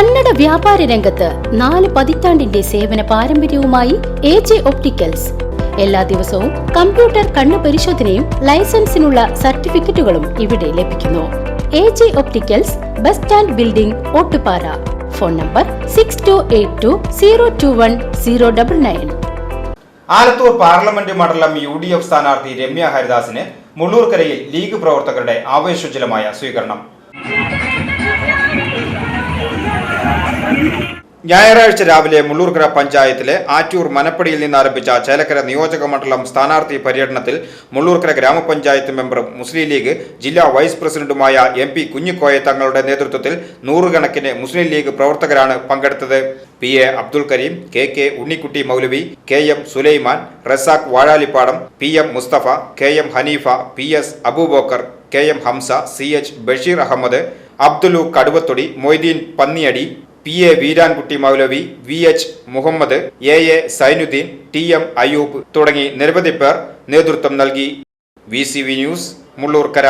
കന്നഡ വ്യാപാര രംഗത്ത് നാല് പതിറ്റാണ്ടിന്റെ സേവന പാരമ്പര്യവുമായി എ ജെ ഒപ്റ്റിക്കൽസ്. എല്ലാ ദിവസവും കമ്പ്യൂട്ടർ കണ്ണു പരിശോധനയും ലൈസൻസിനുള്ള സർട്ടിഫിക്കറ്റുകളും ഇവിടെ ലഭിക്കുന്നു. A J opticals bus stand building Ottupara. Phone number six two eight two zero two one zero double nine Alathur parliament മണ്ഡലം യു ഡി എഫ് സ്ഥാനാർത്ഥി രമ്യ ഹരിദാസിന് മുള്ളൂർക്കരയിൽ ലീഗ് പ്രവർത്തകരുടെ ആവേശോജ്വലമായ സ്വീകരണം. ഞായറാഴ്ച രാവിലെ മുള്ളൂർക്കര പഞ്ചായത്തിലെ ആറ്റൂർ മനപ്പടിയിൽ നിന്ന് ആരംഭിച്ച ചേലക്കര നിയോജക മണ്ഡലം സ്ഥാനാർത്ഥി പര്യടനത്തിൽ മുള്ളൂർക്കര ഗ്രാമപഞ്ചായത്ത് മെമ്പറും മുസ്ലിം ലീഗ് ജില്ലാ വൈസ് പ്രസിഡന്റുമായ എം പി കുഞ്ഞിക്കോയ തങ്ങളുടെ നേതൃത്വത്തിൽ നൂറുകണക്കിന് മുസ്ലിം ലീഗ് പ്രവർത്തകരാണ് പങ്കെടുത്തത്. P A Abdul Kareem K K Unnikutty Moulavi K M Sulaiman Razak Vazhalippadam P M Musthafa K M Haneefa P S Aboobacker K M Hamza C H Basheer Ahammed Abdulu Kaduvathodi Moideen Panniyadi P A Veerankutty Moulavi V H Muhammed A A Sainuddeen T M Ayyoob തുടങ്ങി നിരവധി പേർ നേതൃത്വം നൽകി. V news Mullurkara.